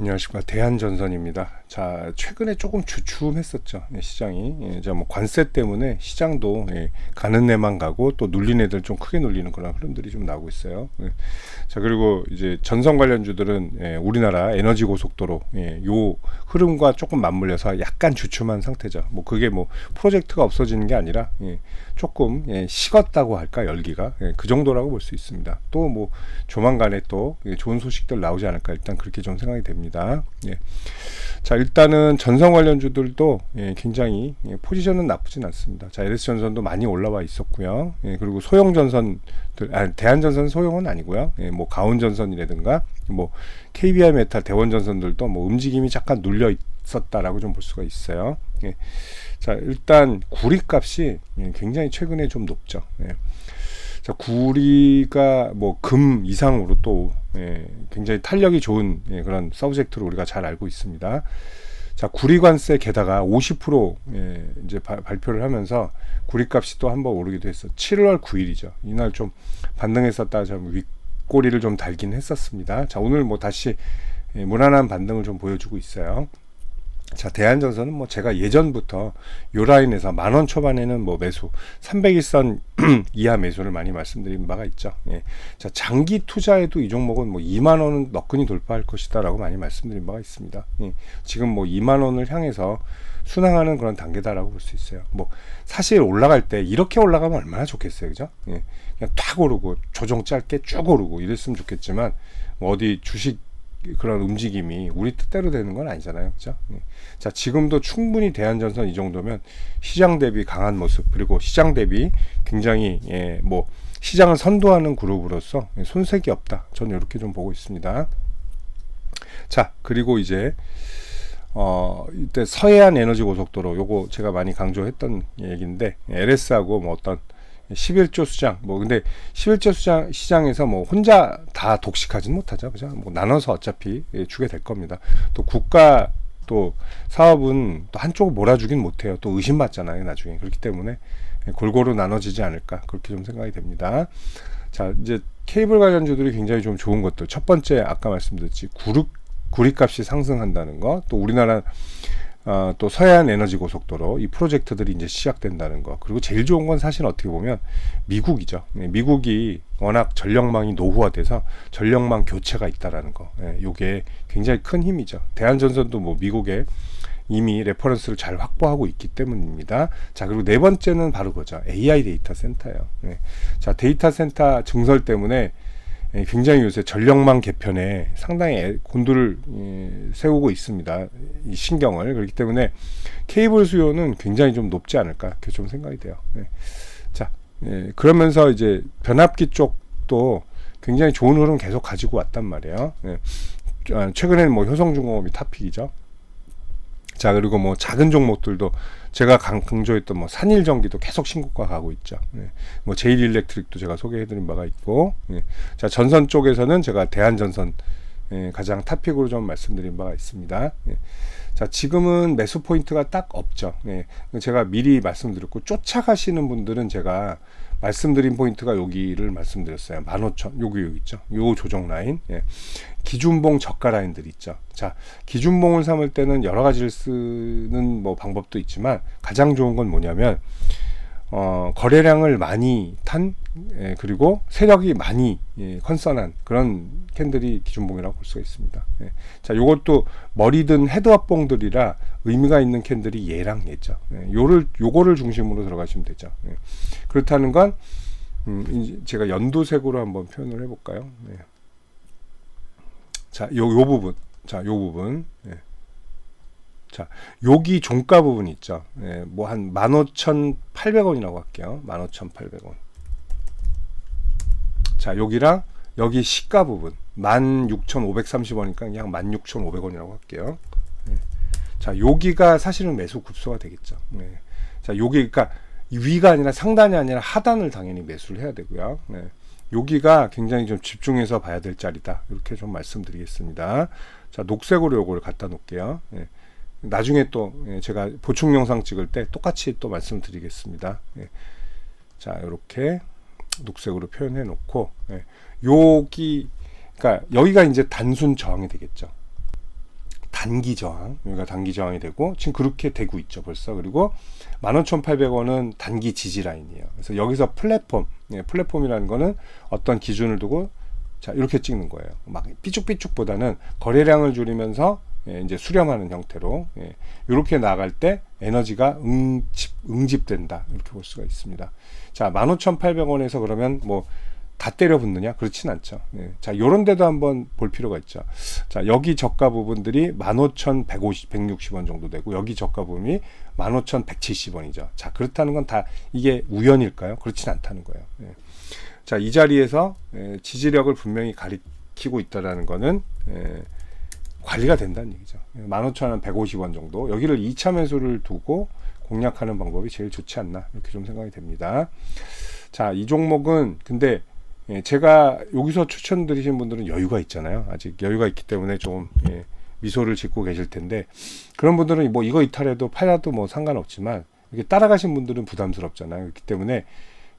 안녕하십니까 대한전선입니다. 자 최근에 조금 주춤했었죠 예, 시장이 예, 자뭐 관세 때문에 시장도 예, 가는 애만 가고 또 눌린 애들 좀 크게 눌리는 그런 흐름들이 좀 나오고 있어요. 예. 자 그리고 이제 전선 관련주들은 예, 우리나라 에너지 고속도로 예, 요 흐름과 조금 맞물려서 약간 주춤한 상태죠. 뭐 그게 뭐 프로젝트가 없어지는 게 아니라 예, 조금 예, 식었다고 할까 열기가 예, 그 정도라고 볼 수 있습니다. 또 뭐 조만간에 또 예, 좋은 소식들 나오지 않을까 일단 그렇게 좀 생각이 됩니다. 예. 자 일단은 전선 관련주들도 예, 굉장히 예, 포지션은 나쁘진 않습니다. 자 LS 전선도 많이 올라와 있었고요. 예, 그리고 소형 전선들, 아, 대한 전선 소형은 아니고요. 예, 뭐 가온 전선이라든가 뭐 KBI 메탈 대원 전선들도 뭐 움직임이 잠깐 눌려 있었다라고 좀 볼 수가 있어요. 예. 자 일단 구리 값이 예, 굉장히 최근에 좀 높죠. 예. 자 구리가 뭐 금 이상으로 또 예, 굉장히 탄력이 좋은 예, 그런 서브젝트로 우리가 잘 알고 있습니다. 자 구리관세 게다가 50% 예, 이제 바, 발표를 하면서 구리값이 또 한번 오르기도 했어. 7월 9일이죠. 이날 좀 반등했었다 좀 윗꼬리를 좀 달긴 했었습니다. 자 오늘 뭐 다시 예, 무난한 반등을 좀 보여주고 있어요. 자, 대한전선은 뭐 제가 예전부터 요 라인에서 만 원 초반에는 뭐 매수, 300일선 이하 매수를 많이 말씀드린 바가 있죠. 예. 자, 장기 투자에도 이 종목은 뭐 2만 원은 너끈히 돌파할 것이다 라고 많이 말씀드린 바가 있습니다. 예. 지금 뭐 2만 원을 향해서 순항하는 그런 단계다라고 볼 수 있어요. 뭐 사실 올라갈 때 이렇게 올라가면 얼마나 좋겠어요, 그죠? 예. 그냥 탁 오르고 조정 짧게 쭉 오르고 이랬으면 좋겠지만 뭐 어디 주식 그런 움직임이 우리 뜻대로 되는 건 아니잖아요. 그죠? 예. 자, 지금도 충분히 대한전선 이 정도면 시장 대비 강한 모습, 그리고 시장 대비 굉장히, 예, 뭐, 시장을 선도하는 그룹으로서 손색이 없다. 저는 이렇게 좀 보고 있습니다. 자, 그리고 이제, 어, 이때 서해안 에너지 고속도로, 요거 제가 많이 강조했던 얘기인데, LS하고 뭐 어떤 11조 수장. 뭐 근데 11조 수장 시장에서 뭐 혼자 다 독식하지는 못하죠. 그죠? 뭐 나눠서 어차피 예, 주게 될 겁니다. 또 국가 또 사업은 또 한쪽을 몰아주긴 못해요. 또 의심받잖아요 나중에. 그렇기 때문에 골고루 나눠지지 않을까. 그렇게 좀 생각이 됩니다. 자 이제 케이블 관련주들이 굉장히 좀 좋은 것들. 첫 번째 아까 말씀드렸지 구르 구리값이 상승한다는 거. 또 우리나라 어, 또 서해안 에너지 고속도로 이 프로젝트들이 이제 시작된다는 거 그리고 제일 좋은 건 사실 어떻게 보면 미국이죠. 네, 미국이 워낙 전력망이 노후화돼서 전력망 교체가 있다라는 거. 예, 요게 굉장히 큰 힘이죠. 대한전선도 뭐 미국에 이미 레퍼런스를 잘 확보하고 있기 때문입니다. 자, 그리고 네 번째는 바로 그죠. AI 데이터 센터예요. 네. 자, 데이터 센터 증설 때문에 예, 굉장히 요새 전력망 개편에 상당히 곤두를 예, 세우고 있습니다. 이 신경을 그렇기 때문에 케이블 수요는 굉장히 좀 높지 않을까 그렇게 좀 생각이 돼요. 네. 자 예, 그러면서 이제 변압기 쪽도 굉장히 좋은 흐름 계속 가지고 왔단 말이에요. 예. 아, 최근에는 뭐 효성중공업이 탑픽이죠. 자 그리고 뭐 작은 종목들도 제가 강조했던 뭐 산일 전기도 계속 신고가 가고 있죠. 네. 뭐 제일 일렉트릭도 제가 소개해드린 바가 있고, 네. 자 전선 쪽에서는 제가 대한전선 예, 가장 탑픽으로 좀 말씀드린 바가 있습니다. 예. 자 지금은 매수 포인트가 딱 없죠. 예. 제가 미리 말씀드렸고 쫓아가시는 분들은 제가 말씀드린 포인트가 여기를 말씀드렸어요. 15,000 여기 여기 있죠. 요 조정 라인. 예. 기준봉 저가 라인들 있죠. 자, 기준봉을 삼을 때는 여러 가지를 쓰는 뭐 방법도 있지만 가장 좋은 건 뭐냐면 어, 거래량을 많이 탄 예, 그리고 세력이 많이 예, 컨선한 그런 캔들이 기준봉이라고 볼 수가 있습니다. 예. 자, 요것도 머리 든 헤드업봉들이라 의미가 있는 캔들이 얘랑 얘죠. 예, 요를 요거를 중심으로 들어가시면 되죠. 예. 그렇다는 건 음, 제가 연두색으로 한번 표현을 해볼까요? 예. 자, 요, 요 부분. 자, 요 부분. 예. 자, 여기 종가 부분 있죠. 예, 뭐한 15,800원이라고 할게요. 15,800원. 자, 여기랑 여기 시가 부분 16,530원이니까 그냥 16,500원이라고 할게요. 예. 자, 여기가 사실은 매수 급소가 되겠죠. 예. 자, 여기 그러니까 위가 아니라 상단이 아니라 하단을 당연히 매수를 해야 되고요. 예. 여기가 굉장히 좀 집중해서 봐야 될 자리다. 이렇게 좀 말씀드리겠습니다. 자, 녹색으로 요거를 갖다 놓을게요. 예. 나중에 또 예, 제가 보충 영상 찍을 때 똑같이 또 말씀드리겠습니다. 예. 자, 이렇게 녹색으로 표현해 놓고 예. 여기 그러니까 여기가 이제 단순 저항이 되겠죠. 단기 저항, 여기가 단기 저항이 되고 지금 그렇게 되고 있죠 벌써. 그리고 15,800원은 단기 지지 라인이에요. 그래서 여기서 플랫폼, 예, 플랫폼이라는 거는 어떤 기준을 두고 자 이렇게 찍는 거예요. 막 삐쭉삐쭉보다는 거래량을 줄이면서 예, 이제 수렴하는 형태로 예, 이렇게 나갈 때 에너지가 응집 응집된다 이렇게 볼 수가 있습니다. 자 15,800원에서 그러면 뭐 다 때려 붙느냐? 그렇진 않죠. 예. 자, 요런 데도 한번 볼 필요가 있죠. 자, 여기 저가 부분들이 15,150, 160원 정도 되고, 여기 저가 부분이 15,170원이죠. 자, 그렇다는 건 다 이게 우연일까요? 그렇진 않다는 거예요. 예. 자, 이 자리에서 예, 지지력을 분명히 가리키고 있다라는 거는 예, 관리가 된다는 얘기죠. 15,150원 정도. 여기를 2차 매수를 두고 공략하는 방법이 제일 좋지 않나. 이렇게 좀 생각이 됩니다. 자, 이 종목은 근데 예, 제가 여기서 추천드리신 분들은 여유가 있잖아요. 아직 여유가 있기 때문에 좀 예, 미소를 짓고 계실 텐데 그런 분들은 뭐 이거 이탈해도 팔아도 뭐 상관없지만 이렇게 따라가신 분들은 부담스럽잖아요. 그렇기 때문에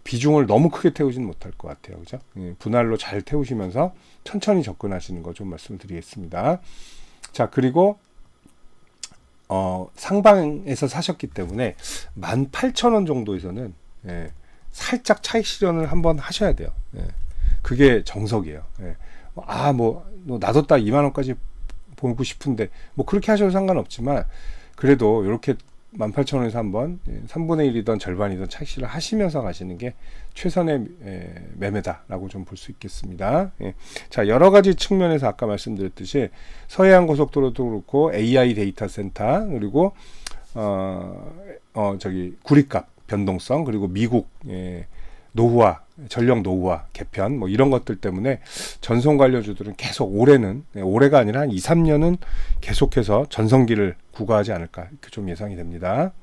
비중을 너무 크게 태우지는 못할 것 같아요. 그죠? 예, 분할로 잘 태우시면서 천천히 접근하시는 거 좀 말씀드리겠습니다. 자, 그리고 어, 상방에서 사셨기 때문에 18,000원 정도에서는 예, 살짝 차익 실현을 한번 하셔야 돼요. 예. 그게 정석이에요. 예. 아, 뭐, 뭐 놔뒀다 2만 원까지 보고 싶은데 뭐 그렇게 하셔도 상관없지만 그래도 이렇게 18,000원에서 한번 3분의 1이던 절반이던 실을 하시면서 가시는 게 최선의 예, 매매다라고 좀 볼 수 있겠습니다. 예. 자, 여러 가지 측면에서 아까 말씀드렸듯이 서해안 고속도로도 그렇고 AI 데이터 센터 그리고 어, 어 저기 구리값 변동성 그리고 미국 예, 노후화 전력 노후화 개편 뭐 이런 것들 때문에 전송 관료주들은 계속 올해는 예, 올해가 아니라 한 2, 3년은 계속해서 전성기를 구가하지 않을까 이렇게 좀 예상이 됩니다.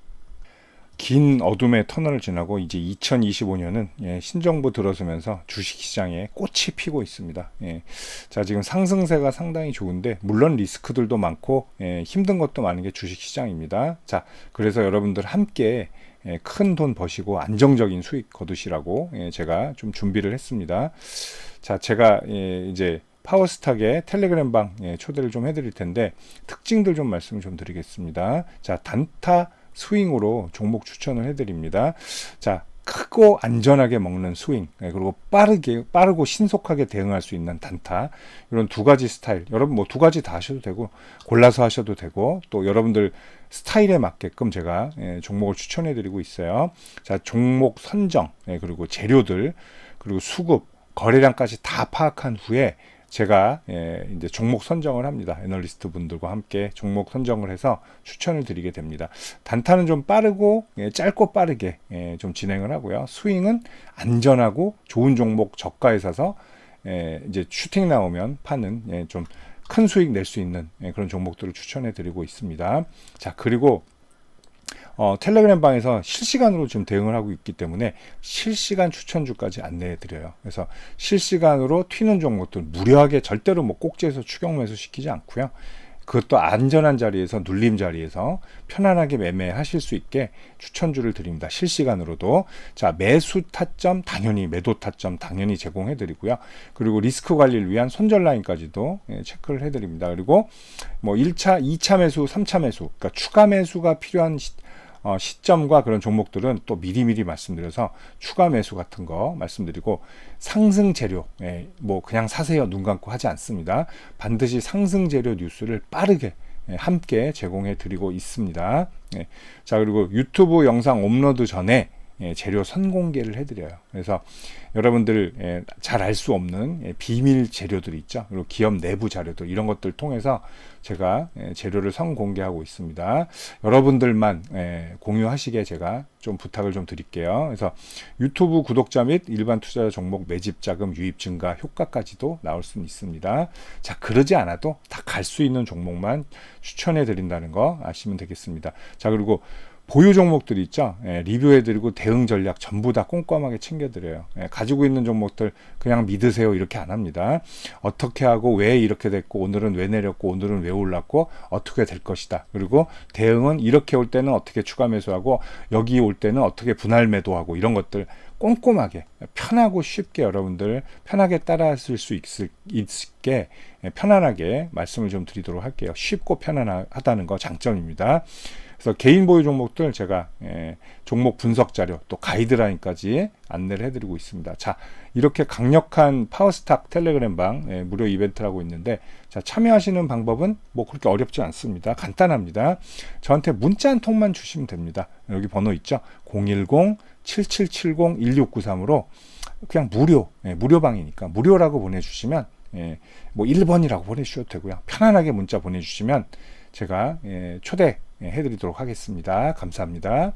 긴 어둠의 터널을 지나고 이제 2025년은 예, 신정부 들어서면서 주식시장에 꽃이 피고 있습니다. 예, 자 지금 상승세가 상당히 좋은데 물론 리스크들도 많고 예, 힘든 것도 많은 게 주식시장입니다. 자 그래서 여러분들 함께 예, 큰 돈 버시고 안정적인 수익 거두시라고 예, 제가 좀 준비를 했습니다. 자 제가 예, 이제 파워스탁의 텔레그램방 예, 초대를 좀 해드릴 텐데 특징들 좀 말씀을 좀 드리겠습니다. 자 단타 스윙으로 종목 추천을 해드립니다. 자, 크고 안전하게 먹는 스윙 예, 그리고 빠르게 빠르고 신속하게 대응할 수 있는 단타 이런 두 가지 스타일. 여러분 뭐 두 가지 다 하셔도 되고 골라서 하셔도 되고 또 여러분들 스타일에 맞게끔 제가 예, 종목을 추천해 드리고 있어요. 자 종목 선정 예, 그리고 재료들 그리고 수급 거래량까지 다 파악한 후에 제가 예, 이제 종목 선정을 합니다. 애널리스트 분들과 함께 종목 선정을 해서 추천을 드리게 됩니다. 단타는 좀 빠르고 예, 짧고 빠르게 예, 좀 진행을 하고요. 스윙은 안전하고 좋은 종목 저가에 사서 예, 이제 슈팅 나오면 파는 예, 좀큰 수익 낼 수 있는 예, 그런 종목들을 추천해 드리고 있습니다. 자 그리고 어, 텔레그램 방에서 실시간으로 지금 대응을 하고 있기 때문에 실시간 추천주까지 안내해 드려요. 그래서 실시간으로 튀는 종목들 무료하게 절대로 뭐 꼭지에서 추경 매수 시키지 않고요. 그것도 안전한 자리에서 눌림 자리에서 편안하게 매매하실 수 있게 추천주를 드립니다. 실시간으로도 자 매수 타점 당연히 매도 타점 당연히 제공해 드리고요. 그리고 리스크 관리를 위한 손절 라인까지도 예, 체크를 해 드립니다. 그리고 뭐 1차, 2차 매수, 3차 매수 그러니까 추가 매수가 필요한 시, 어, 시점과 그런 종목들은 또 미리미리 말씀드려서 추가 매수 같은 거 말씀드리고 상승 재료 예, 뭐 그냥 사세요 눈 감고 하지 않습니다. 반드시 상승 재료 뉴스를 빠르게 예, 함께 제공해 드리고 있습니다. 예, 자 그리고 유튜브 영상 업로드 전에 예, 재료 선공개를 해드려요. 그래서 여러분들 예, 잘알 수 없는 예, 비밀 재료들이 있죠. 그리고 기업 내부 자료들 이런 것들 통해서 제가 예, 재료를 선공개하고 있습니다. 여러분들만 예, 공유하시게 제가 좀 부탁을 좀 드릴게요. 그래서 유튜브 구독자 및 일반 투자자 종목 매집 자금 유입 증가 효과까지도 나올 수 있습니다. 자 그러지 않아도 다 갈 수 있는 종목만 추천해 드린다는 거 아시면 되겠습니다. 자 그리고 보유 종목들이 있죠. 예, 리뷰해드리고 대응 전략 전부 다 꼼꼼하게 챙겨드려요. 예, 가지고 있는 종목들 그냥 믿으세요 이렇게 안 합니다. 어떻게 하고 왜 이렇게 됐고 오늘은 왜 내렸고 오늘은 왜 올랐고 어떻게 될 것이다. 그리고 대응은 이렇게 올 때는 어떻게 추가 매수하고 여기 올 때는 어떻게 분할 매도하고 이런 것들 꼼꼼하게 편하고 쉽게 여러분들 편하게 따라하실 수 있을, 있게 편안하게 말씀을 좀 드리도록 할게요. 쉽고 편안하다는 거 장점입니다. 그래서 개인 보유 종목들 제가 예, 종목 분석 자료 또 가이드라인까지 안내를 해드리고 있습니다. 자 이렇게 강력한 파워스탁 텔레그램방 예, 무료 이벤트를 하고 있는데 자 참여하시는 방법은 뭐 그렇게 어렵지 않습니다. 간단합니다. 저한테 문자 한 통만 주시면 됩니다. 여기 번호 있죠? 010 7770-1693으로 그냥 무료, 예, 무료방이니까 무료라고 보내주시면 예, 뭐 1번이라고 보내주셔도 되고요. 편안하게 문자 보내주시면 제가 예, 초대 예, 해드리도록 하겠습니다. 감사합니다.